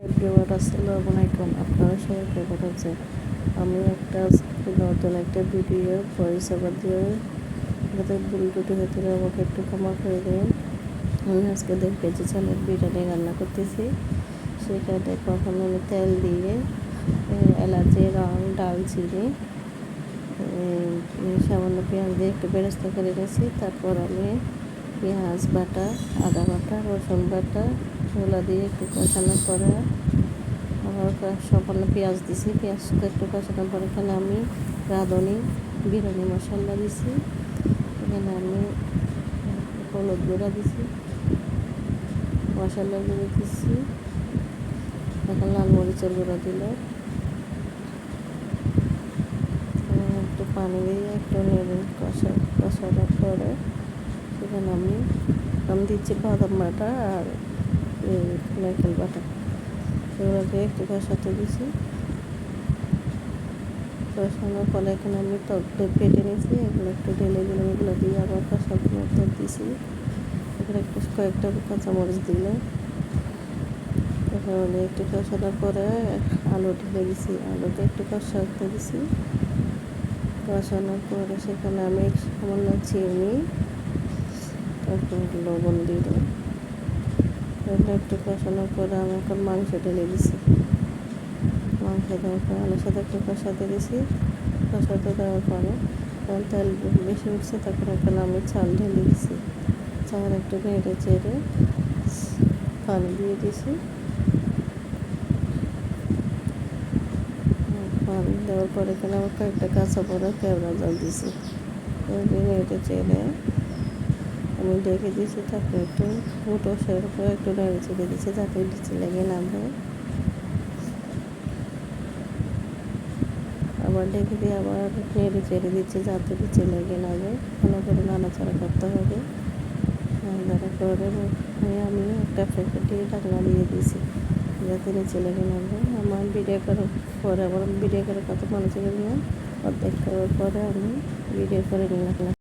Everyone আসসালামু আলাইকুম আপনারা সবাই কেমন আছেন। আমি একটা নতুন একটা ভিডিও ভয়েস ওভার দিয়ে যাদের ভুল টুটি হতে আমাকে একটু ক্ষমা করে দিন। আমি আজকে দেড় কেজি চালের বিরিয়ানি রান্না করতেছি। সেখানে কখনো আমি তেল দিয়ে এলাচি, রং ডালচিনি সামান্য পেঁয়াজ দিয়ে একটু বেরেস্তা করে নিয়েছি। তারপর আমি পেঁয়াজ বাটা, আদা বাটা, রসুন বাটা এগুলো দিয়ে একটু কষানোর পরে আবার সকালে পেঁয়াজ দিছি। পেঁয়াজটা একটু কষানোর পরে এখানে আমি রাঁধুনি, বিরিয়ানি মশলা দিছি। এখানে আমি হলুদ গুঁড়া দিছি মশলা গুঁড়ো দিছি। এখন লাল মরিচের গুঁড়া দিল। একটু পানি দিয়ে একটু নেড়ে কষা, কষানোর পরে সেখানে আমি আমি দিচ্ছি বাদাম বাটা আর এই নারকেল বাটা। এগুলোকে একটু কষাতে দিছি। কষানোর পরে এখানে আমি টক কেটে নিয়েছি। এগুলো একটু ঢেলে দিলাম। এগুলো দিয়ে আবার কষানোর মতো দিছি। এখানে একটু কয়েকটা কাঁচামরিচ দিলে এখানে একটু কষানোর পরে আলু ঢেলে দিছি। আলুটা একটু কষাতে দিছি। কষানোর পরে সেখানে আমি সামান্য চিনি, তারপর লবণ দিয়ে দিলাম। এগুলো একটু কষানোর পরে আমি এখন মাংস ঢেলে দিছি। মাংস দেওয়ার পরে আলুর সাথে একটু কষাতে দিছি। কষাতে দেওয়ার পরে যখন তেল বেশি উঠছে তখন এখানে আমি চাল ঢেলে দিছি। চাল একটু নেড়ে চেড়ে পানি দিয়ে দিছি। পানি দেওয়ার পরে এখানে আমার কয়েকটা কাঁচা পরে কেওড়া জল দিছি। নেড়ে চেড়ে আমি ডেকে দিয়েছি তারপর একটু মুটো সেরকম একটু নেড়ে চেড়ে দিয়েছি যাতে নিচে লেগে নামবে আবার ডেকে দিয়ে আবার নেড়ে চেড়ে দিচ্ছি যাতে নিচে লেগে নামবে ভালো করে নাড়াচাড়া করতে হবে। নাড়াচাড়া করে আমি একটা প্যাকেট ঢাকনা দিয়ে দিয়েছি যাতে নিচে লেগে নামবে আমার ভিডিও করার পরে আবার ভিডিও করে কত মানুষের নিয়ে অর্ধেক করার পরে আমি ভিডিও করে নিলাম।